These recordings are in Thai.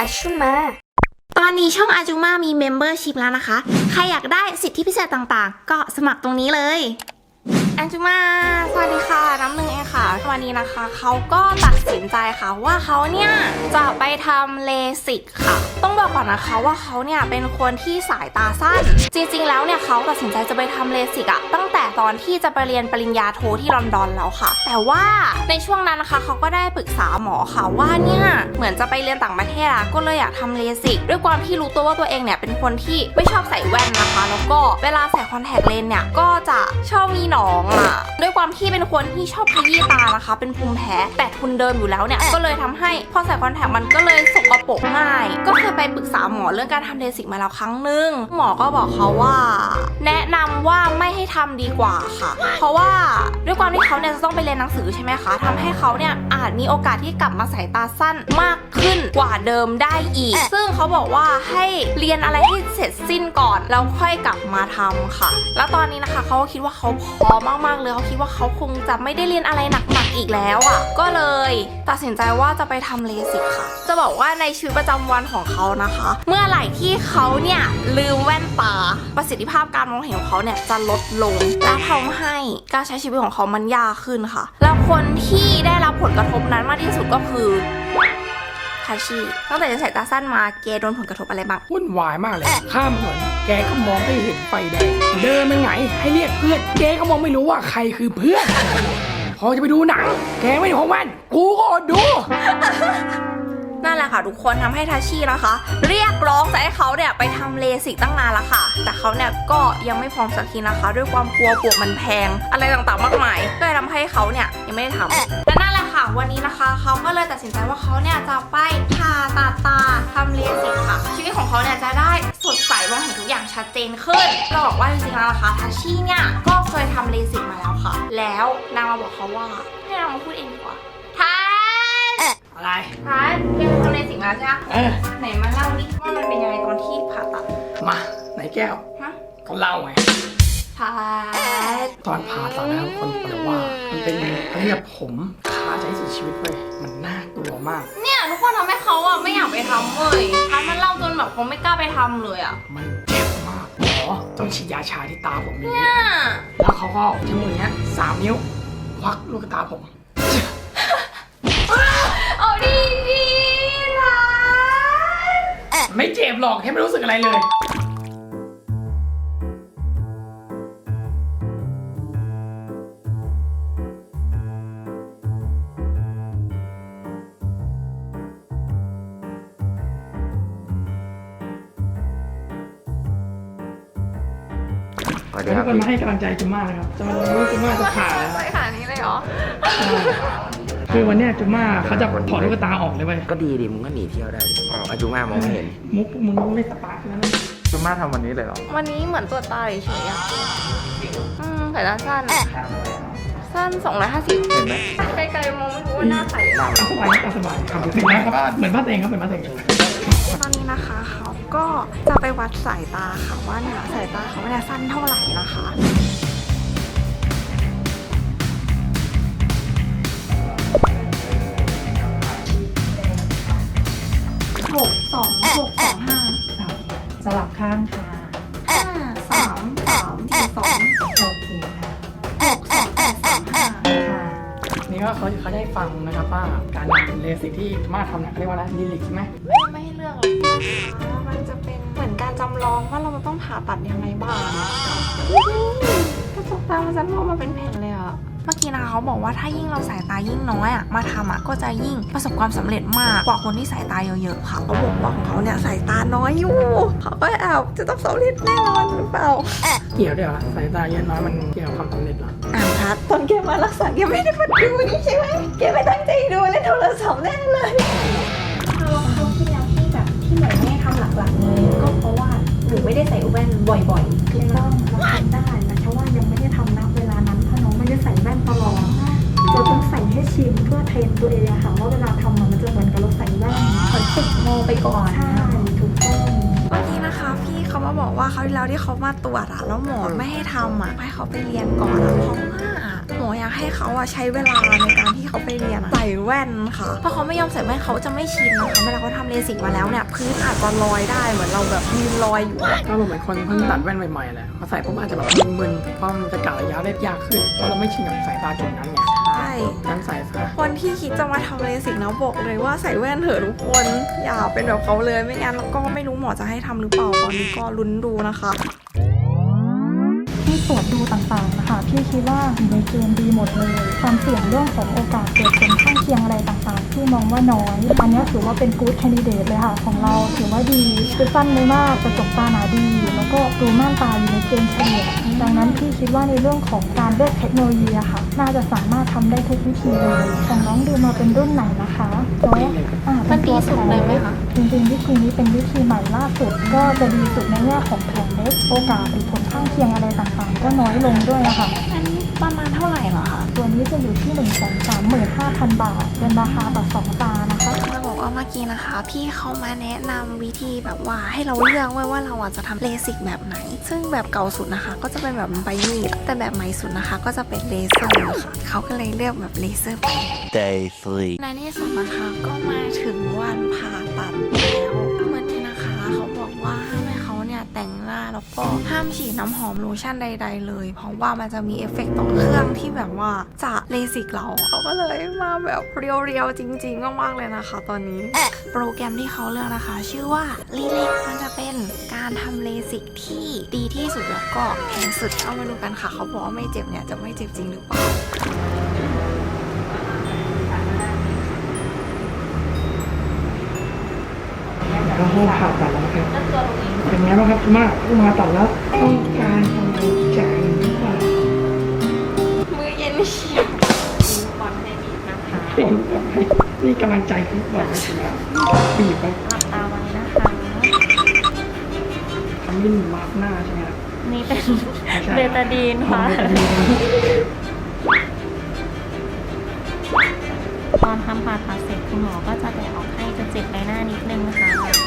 อาชุมา ตอนนี้ช่องอาจูมามีเมมเบอร์ชิพแล้วนะคะ ใครอยากได้สิทธิพิเศษต่างๆ ก็สมัครตรงนี้เลย แอาจูมา สวัสดีค่ะ น้ำหนึ่งเองค่ะ วันนี้นะคะ เขาก็ตัดสินใจค่ะว่าเขาเนี่ย จะไปทำเลสิกค่ะ ต้องบอกก่อนนะคะว่าเขาเนี่ย เป็นคนที่สายตาสั้น จริง ๆ แล้วเนี่ยเขาตัดสินใจจะไปทำเลสิกอะตั้งแต่ตอนที่จะไปเรียนปริญญาโทที่ลอนดอนแล้วค่ะ แต่ว่าในช่วงนั้นนะคะเขาก็ได้ปรึกษาหมอค่ะว่าเนี่ยเหมือนจะไปเรียนต่างประเทศอะก็เลยอยากทำเลสิกด้วยความที่รู้ตัวว่าตัวเองเนี่ยเป็นคนที่ไม่ชอบใส่แว่นนะคะ แล้วก็เวลาใส่คอนแทคเลนส์เนี่ยก็จะชอบมีหนองอะด้วยความที่เป็นคนที่ชอบขยี้ตานะคะ เป็นภูมิแพ้ แต่ทุนเดิมอยู่แล้วเนี่ย ก็เลยทำให้พอใส่คอนแทคมันก็เลยสกปรกง่าย ก็เคยไปปรึกษาหมอเรื่องการทำเลสิกมาแล้วครั้งหนึง หมอก็บอกเขาว่า แนะนำว่าไม่ให้ทำดีกว่าค่ะ เพราะว่าด้วยความที่เขาเนี่ยจะต้องไปเรียนหนังสือใช่ไหมคะทำให้เขาเนี่ยอาจมีโอกาสที่กลับมาสายตาสั้นมากขึ้นกว่าเดิมได้อีก ซึ่งเขาบอกว่าให้เรียนอะไรให้เสร็จสิ้นก่อนแล้วค่อยกลับมาทำค่ะ แล้วตอนนี้นะคะเขาก็คิดว่าเขาพร้อมมากๆเลยเขาคิดว่าเขาคงจะไม่ได้เรียนอะไรหนักๆอีกแล้วอะ ก็เลยตัดสินใจว่าจะไปทำเลสิกค่ะ จะบอกว่าในชีวิตประจำวันของเขานะคะ เมื่อไหร่ที่เขาเนี่ยลืมแว่นตาประสิทธิภาพการมองเห็นของเขาเนี่ยจะลดลงและทำให้การใช้ชีวิตของเขามันยากขึ้นค่ะ แล้วคนที่ได้รับผลกระทบนั้นมากที่สุดก็คือทาชิตั้งแต่จะใส่ตาสั้นมาเกโดนผลกระทบอะไรบ้างวุ่นวายมากเลย ข้ามถนน แกก็มองไม่เห็นไฟแดง เดินไปไหนให้เรียกเพื่อน แกก็มองไม่รู้ว่าใครคือเพื่อน พอจะไปดูหนัง แกไม่ได้ของมันกูก็อดดู นั่นแหละค่ะทุกคนทำให้ทาชินะคะ เรียกร้องจะให้เขาเนี่ยไปทำเลสิกตั้งนานแล้วค่ะ แต่เขาเนี่ยก็ยังไม่พร้อมสักทีนะคะ ด้วยความกลัวปวกมันแพง อะไรต่างๆมากมายก็เลยทำให้เขาเนี่ยยังไม่ได้ทำและ ค่ะ วันนี้นะคะเขาก็เลยตัดสินใจว่าเขาเนี่ยจะไปผ่าตัดตาทำเลสิกค่ะ ชีวิตของเขาเนี่ยจะได้สดใสมองเห็นทุกอย่างชัดเจนขึ้นเราบอกว่าจริงๆแล้วนะคะทาชิเนี่ยก็เคยทำเลสิกมาแล้วค่ะ แล้วนางมาบอกเขาว่าให้นางมาพูดเองดีกว่าทันอะไรพัดแกไปทำเลสิกมาใช่ไหมเออไหนมาเล่าดิว่ามันเป็นยังไงตอนที่ผ่าตัดมาไหนแก้วฮะก็เล่าไงพัดตอนผ่าตัดนะครับคนบอกเลยว่ามันเป็นเขาเรียกผม ขาใจสุดชีวิตเลยมันน่ากลัวมาก เนี่ยทุกคนทำให้เขาอะไม่อยากไปทำเลยพัดมันเล่าจนแบบเขาไม่กล้าไปทำเลยอะมันเจ็บมากหมอต้องฉีดยาชาที่ตาผมอย่างนี้เนี่ยแล้วเขาก็เอาใช้มือเนี้ยสามนิ้วควักลูกตาผม เอาดีดีพัดไม่เจ็บหรอกแค่ไม่รู้สึกอะไรเลย คทุรับกคนมาให้กำลังใจจุม่านะครับจะมารู้จุม่าจะผ่าแล้วไปขนาดนี้เลยเหรอใช่คือวันเนี้ยจุม่าเขาจะถอดลูกตาออกเลยเว้ยก็ดีดิมึงก็หนีเที่ยวได้ดิอ๋ออาจุมามองไม่เห็นมุกมึงไม่สปาร์กแล้วนะจุมาทำวันนี้เลยเหรอวันนี้เหมือนตัวจตาเฉยๆอะอืมสายตาสั้นสั้น250 เห็นไหมไกลๆมองไม่รู้ว่าหน้าใสอะตาสบายตาสบายครับเหมือนนะครับเหมือนบ้านตัวเองครับเหมือนบ้านตัวเอง ตอนนี้นะคะเขาก็จะไปวัดสายตาค่ะว่าเนี่ยสายตาเขาเนี่ยสั้นเท่าไหร่นะคะหกสองหกสองห้าสลับข้างค่ะห้าสามสามสี่สองโอเคค่ะหกสองแปดสามห้าค่ะนี่ก็เขาเขาได้ฟังนะครับว่าการทำเลสิกที่จุม่าทำเนี่ยเขาเรียกว่าอะไรลิลิกใช่ไหม ผ่าตัดยังไงบ้างกระจกตามันจะมองมาเป็นแผ่นเลยอะเมื่อกี้นะคะเขาบอกว่าถ้ายิ่งเราสายตายิ่งน้อยอะมาทำอะก็จะยิ่งประสบความสำเร็จมากกว่าคนที่สายตาเยอะๆค่ะเขาบอกว่าของเขาเนี่ยสายตาน้อยอยู่เขาก็แอบจะต้องสำเร็จแน่นอนหรือเปล่าเกี่ยวด้วยเหรอสายตาเยอะน้อยมันเกี่ยวกับความสำเร็จเหรออ่านพัดตอนแกมารักษาแกไม่ได้มาดูนี่ใช่ไหมแกไม่ตั้งใจดูเล่นโทรศัพท์แน่เลย ไม่ได้ใส่แว่นบ่อยๆถูกต้องเราทำได้แต่เพราะว่ายังไม่ได้ทำนะเวลานั้นถ้าน้องไม่ได้ใส่แว่นตลอดเราต้องใส่ให้ชินเพื่อเทรนตัวเองอะค่ะว่าเวลาทำอะมันจะเหมือนกับเราใส่แว่นเหมือนฝึกมองไปก่อนใช่ถูกต้องวันนี้นะคะพี่เขามาบอกว่าเขาวที่แล้วที่เขามาตรวจอะแล้วหมอไม่ให้ทำอะให้เขาไปเรียนก่อนอะเพราะว่า หนูออยากให้เขาอะใช้เวลาในการที่เขาไปเรียนอะใส่แว่นค่ะ เพราะเขาไม่ยอมใส่แว่นเขาจะไม่ชินนะคะเวลาเขาทำเลสิกมาแล้วเนี่ยพื้นอาจจะลอยได้เหมือนเราแบบยืนลอยอยู่อะก็เหมือนคนเพิ่งตัดแว่นใหม่ๆแหละพอใส่ปุ๊บอาจจะแบบมึนๆเพราะมันจะกะระยะได้ยากขึ้นเพราะเราไม่ชินกับสายตาจุดนั้นไงใช่นั้นใส่ซะคนที่คิดจะมาทำเลสิกนะบอกเลยว่าใส่แว่นเถอะทุกคนอย่าเป็นแบบเขาเลยไม่งั้นก็ไม่รู้หมอจะให้ทำหรือเปล่าตอนนี้ก็ลุ้นดูนะคะ ที่ตรวจดูต่างๆนะคะพี่คิดว่าอยู่ในเกณฑ์ดีหมดเลย ความเสี่ยงเรื่องของโอกาสเกิดผลข้างเคียงอะไรต่างๆ ที่มองว่าน้อย อันนี้ถือว่าเป็นกู๊ดแคนดิเดตเลยค่ะ ของเราถือว่าดีคือสั้นไม่มากกระจกตาหนาดี แล้วก็ดูม่านตาอยู่ในเกณฑ์เฉลี่ยดังนั้นพี่คิดว่าในเรื่องของการเลือกเทคโนโลยีอะค่ะ น่าจะสามารถทำได้ทุกวิธีเลยของน้องดูมาเป็นรุ่นไหนนะคะแล้วอ่าเป็นตัวแถวจริงๆวิธีนี้เป็นวิธีใหม่ล่าสุด ก็จะดีสุดในแง่ของแผงเล็กโอกาสหรือผลข้างเคียงอะไรต่างๆ ก็น้อยลงด้วยนะคะอันนี้ ประมาณเท่าไหร่เหรอคะ ตัวนี้จะอยู่ที่1 3 5 0 0 0บาท เป็นราคาต่อสองตานะคะจะบอกว่าเมื่อกี้นะคะ พี่เขามาแนะนำวิธีแบบว่าให้เราเลือกไว้ว่าเราอะจะทำเลสิกแบบไหน ซึ่งแบบเก่าสุดนะคะ ก็จะเป็นแบบใบมีดแต่แบบใหม่สุดนะคะ ก็จะเป็นเลเซอร์ค่ะเขาก็เลยเลือกแบบเลเซอร์ไป Day three. ในที่สุดนะคะก็มาถึงวันผ่าตัดแล้วเมื่อกี้นะคะ เขาบอกว่าห้ามให้เขาเนี่ยแต่งหน้าแล้ว ก็ห้ามฉีดน้ำหอมโลชั่นใด ๆ เลย เพราะว่ามันจะมีเอฟเฟกต์ต่อเครื่องที่แบบว่าจะเลสิกเราเขาก็เลยมาแบบเรียวๆจริง ๆ มากๆเลยนะคะ ตอนนี้ โปรแกรมที่เขาเลือกนะคะ ชื่อว่าลีเล็กมันจะเป็นการทำเลสิกที่ดีที่สุดแล้วก็แพงสุดเอามาดูกันค่ะ เขาบอกว่าไม่เจ็บเนี่ยจะไม่เจ็บจริงหรือเปล่า ก็ห้องผ่าตัดแล้วครับเป็นไงบ้างครับมากมาตัดแล้วต้องการกำลังใจหรือเปล่ามือเย็นเฉียบเห็นแบบนี่กำลังใจคือบอกไม่ถูกแล้วบีบไปหลับตาไว้นะคะทำลิ้นมาร์กหน้าใช่ไหมครับนี่เป็นไม่ใช่เบตาดีนค่ะอ๋อเบตาดีนตอนทำผ่าตัดเสร็จคุณหมอก็จะแบะออกให้จะเจ็บใบหน้านิดนึงนะคะ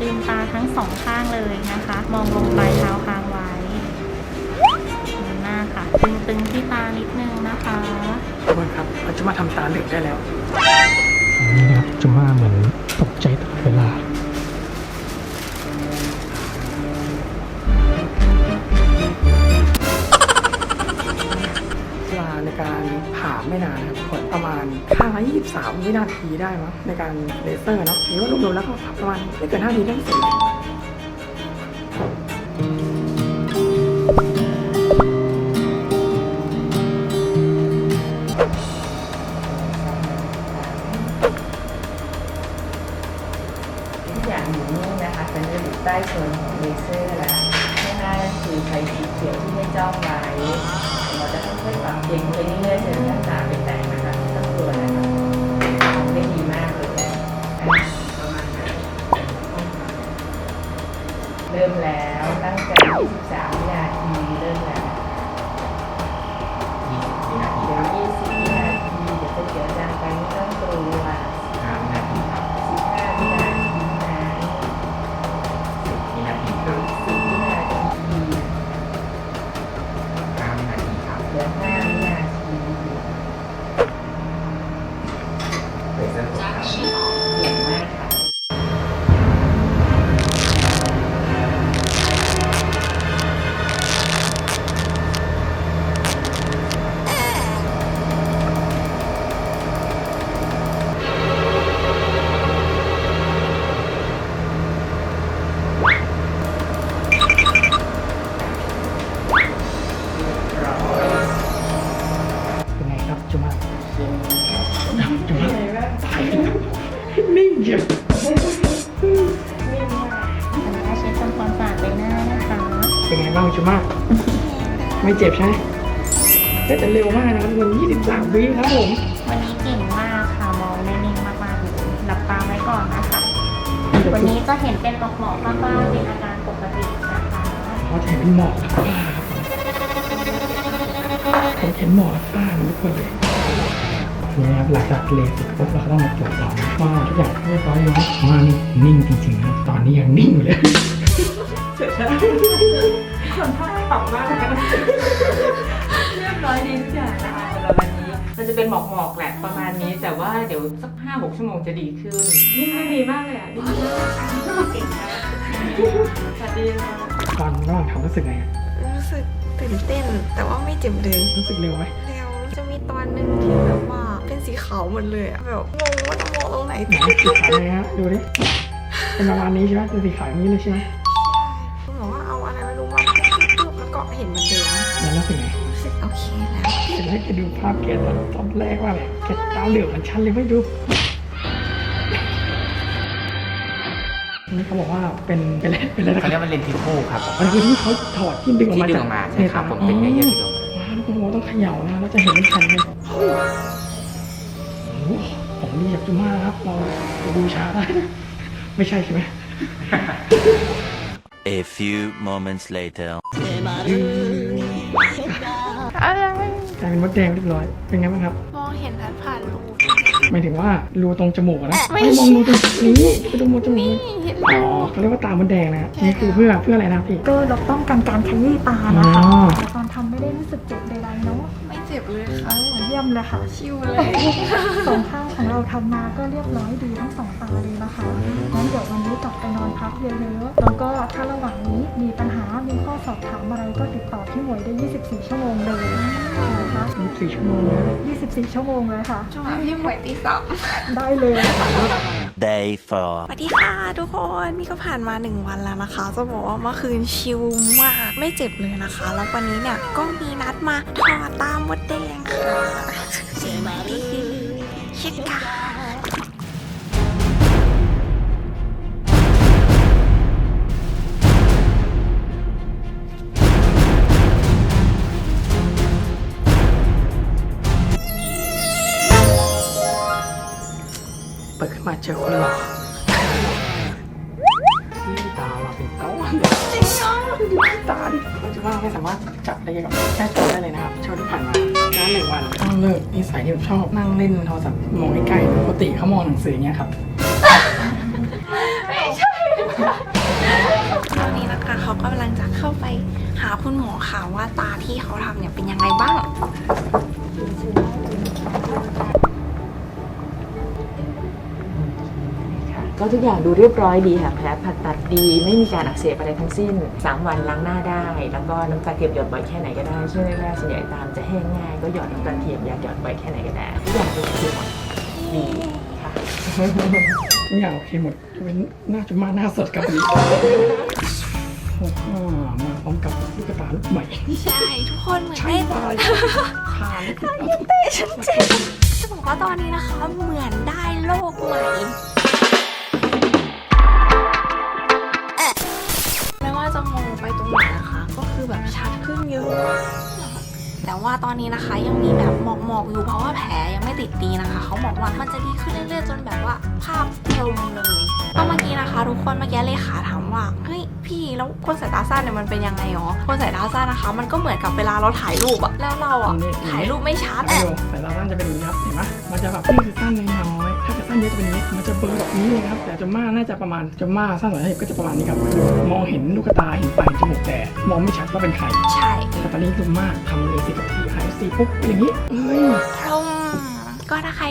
ลืมตาทั้งสองข้างเลยนะคะ มองลงปลายเท้าค้างไว้ดูหน้าค่ะ ตึงๆที่ตานิดนึงนะคะขอบคุณครับเราจะมาทำตาเหลือกได้แล้วนี่นะครับจุม่าเหมือนตกใจตลอดเวลา ไม่นานครับทุกคนประมาณข้างละ23 วินาทีได้มั้งในการเลเซอร์เนาะหรือว่ารวมๆแล้วก็ประมาณไม่เกิน5นาทีได้เสร็จ เริ่มแล้วตั้งแต่23นาทีเริ่มแล้ว เจียวทำหน้าเช็ดทำความสะอาดใบหน้านะคะเป็นไงบ้างจุม่าไม่เจ็บใช่ไหมเฮ้ยแต่เร็วมากนะครับมัน23วิครับผมวันนี้เก่งมากค่ะมองได้นิ่งมากๆเลยหลับตาไว้ก่อนนะคะ วันนี้จะเห็นเป็นหมอกๆบ้างๆเป็นอาการปกตินะคะเขาจะเห็นเป็นหมอกครับฝ้าครับผมเห็นหมอกฝ้าทุกคนเลย นี่นะครับหลังจากเลเสร็จปุ๊บเราก็ต้องมาตรวจสอบว่าทุกอย่างเรียบร้อยแล้วมานี่นิ่งจริงๆนะตอนนี้ยังนิ่งอยู่เลยคนท่าต่ำมากเลยเรียบร้อยดีทุกอย่างนะคะสำหรับวันนี้มันจะเป็นหมอกหมอกๆแหละประมาณนี้ แต่ว่าเดี๋ยวสักห้าหกชั่วโมงจะดีขึ้นนี่ไม่ดีมากเลยอะดีมากเก่งมากสวัสดีค่ะตอนระหว่างทำรู้สึกไงอะรู้สึกตื่นเต้นแต่ว่าไม่เจ็บเลยรู้สึกเร็วไหมแล้วจะมีตอนหนึ่ง ขาวหมดเลยอะแบบงงว่าจะมองตรงไหนไหนสีขาวเลยฮะดูดิเป็นประมาณนี้ใช่ไหมเป็นสีขาวอย่างนี้เลยใช่ไหมคุณหมอว่าเอาอะไรไม่รู้มาปุ๊บแล้วก็เห็นเหมันเดิมแล้วรู้สึกไงรู้สึกโอเคแล้วเห็นให้แกดูภาพแกตอนตอนแรกว่าเลยแกตาเหลือกเหมือนฉันเลยไม่ดูนี่เขาบอกว่าเป็นเป็นอะไรเป็นอะไรนะคเขารับเรียกว่าเลนทิฟูครับผมอันนี้คือที่เขาถอดที่ดึงออกที่มาดึงจากออกมาใช่ครับผมเป็นเนื้อเยื่อดึงออกมา ว้าวคุณหมอต้องเขย่านะแล้วจะเห็นเป็นแผ่นเลยโอ้โห ของดีจากจุม่าครับเราบูชาได้นะไม่ใช่ใช่ไหม A few moments later. กลายเป็นมดแดงเรียบร้อย เป็นไงบ้างครับ มองเห็นผ่านผ่านๆรู หมายถึงว่ารูตรงจมูกอะนะไม่ไม่มองรูตรงนี้ไปดูมดจมูกนี่เห็นอ๋อเขาเรียกว่าตามดแดงนะนี่คือเพื่อเพื่ออะไรนะพี่ก็เราต้องการการขยี้ตาอ๋อนะคะแต่ตอนทำไม่ได้รู้สึกเจ็บใดๆเนาะไม่เจ็บเลยค่ะเยี่ยมเลยค่ะชิวเลยสองข้างของเราทำมาก็เรียบร้อยดีทั้งสองตาเลยนะคะงั้นเดี๋ยววันนี้กลับไปนอนพักเยอะๆแล้วก็ถ้าระหว่างนี้มีปัญหามีข้อสอบถามอะไรก็ติดต่อพี่หมวยได้ 24 ชั่วโมงเลยนะคะ24ชั่วโมงนะ24 ชั่วโมงเลยค่ะช่วงพี่หมวยตีสามได้เลยค่ะ Day สวัสดีค่ะทุกคนนี่ก็ผ่านมาหนึ่งวันแล้วนะคะ จะบอกว่าเมื่อคืนชิลมาก ไม่เจ็บเลยนะคะ แล้ววันนี้เนี่ยก็มีนัดมาถอดตามมดแดงค่ะนี่คือเช็ดกาเปิดขึ้นมา เจอคนหล่อที่ตาเราเป็นก้อนจริงเหรอตาดิผมจะว่าไม่สามารถจับได้กับแค่ตัวได้เลยนะครับช่วงที่ผ่านมาน้หนึ่งวันต้องเลิกนิสัยที่ผมชอบนั่งเล่นโทรศัพท์มองใกล้ๆปกติเขามองหนังสืออย่างเงี้ยครับตอนนี้นะคะเขากำลังจะเข้าไปหาคุณหมอค่ะว่าตาที่เขาทำเนี่ยเป็นยังไงบ้าง ก็ทุกอย่างดูเรียบร้อยดีค่ะแผลผ่าตัดดี ไม่มีการอักเสบอะไรทั้งสิ้น 3 วันล้างหน้าได้ แล้วก็น้ำตาเทียมหยดบ่อยแค่ไหนก็ได้ช่วงแรกๆส่วนใหญ่ตามจะแห้งง่ายก็หยอดน้ำตาเทียมอยากหยอดบ่อยแค่ไหนก็ได้ทุกอย่างดูโอเคหมดดีค่ะทุกอย่างโอเคหมดยกเว้นหน้าจุมาหน้าสดกับอันนี้โอ้โหมาพร้อมกับลูกตาลูกใหม่ใช่ทุกคนเหมือนใช่ได้ตายทานลูกตาจะบอกว่าตอนนี้นะคะเหมือนได้โลกใหม่ไม่ แต่ว่าตอนนี้นะคะยังมีแบบหมอกๆอยู่เพราะว่าแผลยังไม่ติดดีนะคะ เขาบอกว่ามันจะดีขึ้นเรื่อยๆ จนแบบว่าภาพกลมเลยก็เมื่อกี้นะคะ ทุกคนเมื่อกี้เลขาถามว่าเฮ้ยพี่แล้วคนสายตาสั้นเนี่ยมันเป็นยังไงหรอคนสายตาสั้นนะคะ มันก็เหมือนกับเวลาเราถ่ายรูปอะแล้วเราอะถ่ายรูปไม่ชัดไม่อะดูแต่เราสั้นจะเป็นอย่างนี้ครับเห็นไหมมันจะแบบนี่คือสั้นน้อย นจะเบลอแบบนี้เลยครับ แต่จม่าน่าจะประมาณจม่าสั้นกว่านี้ก็จะประมาณนี้ครับคือมองเห็นลูกตาเห็นปลายจมูกแต่มองไม่ชัดว่าเป็นใคร ใช่ แต่ตอนนี้จุม่าทำเลยสิกับทีไอซีปุ๊บเป็นอย่างนี้เอ้ย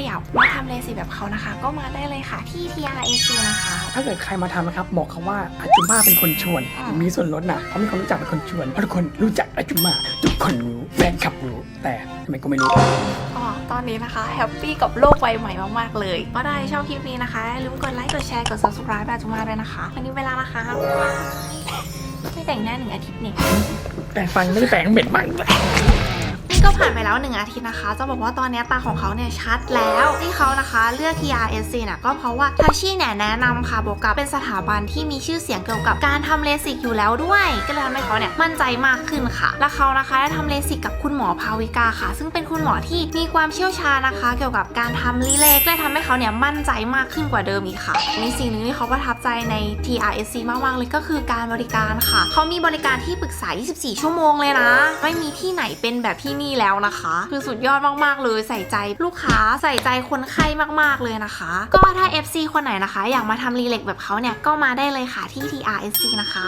อยากมาทำเลสิแบบเขานะคะ ก็มาได้เลยค่ะที่ TRAC นะคะ ถ้าเกิดใครมาทำนะครับ บอกเขาว่าอาจุม่าเป็นคนชวนมีส่วนลดนะเขามีคนรู้จักเป็นคนชวนเพราะทุกคนรู้จักอาจุม่าทุกคนรู้แฟนคลับรู้ แต่ทำไมก็ไม่รู้ ก็ตอนนี้นะคะแฮปปี้กับโลกใบใหม่มากๆเลย ก็ได้ชอบคลิปนี้นะคะอย่าลืมกดไลค์กดแชร์กด subscribe แบบจุมาด้วยนะคะ วันนี้เวลานะคะไม่แต่งหน้าหนึ่งอาทิตย์เนี่ย แต่ฟังไม่ได้แปลงเหม็นมากเลย นี่ก็ผ่านไปแล้วหนึ่งอาทิตย์นะคะ จะบอกว่าตอนนี้ตาของเขาเนี่ยชัดแล้วที่เขานะคะเลือก TRSC นี่ยก็เพราะว่าทัชชี่เนี่ยแนะนำค่ะบวกกับเป็นสถาบันที่มีชื่อเสียงเกี่ยวกับการทำเลสิกอยู่แล้วด้วย ก็เลยทำให้เขาเนี่ยมั่นใจมากขึ้นค่ะ และเขานะคะได้ทำเลสิกกับคุณหมอภาวิกาค่ะ ซึ่งเป็นคุณหมอที่มีความเชี่ยวชาญนะคะ เกี่ยวกับการทำรีเลกเลยทำให้เขาเนี่ยมั่นใจมากขึ้นกว่าเดิมอีกค่ะมีสิ่งหนึ่งที่เขาประทับใจใน TRSC มากๆเลยก็คือการบริการค่ะ เขามีบริการที่ปรึกษา 24 ชั่วโมงเลยนะ ไม่มีที่ไหนเป็นแบบที่นี่แล้วนะคะ คือสุดยอดมากๆเลยใส่ใจลูกค้าใส่ใจคนไข้มากๆเลยนะคะ ก็ถ้า FC คนไหนนะคะ อยากมาทำรีเล็กแบบเขาเนี่ยก็มาได้เลยค่ะที่ TRSC นะคะ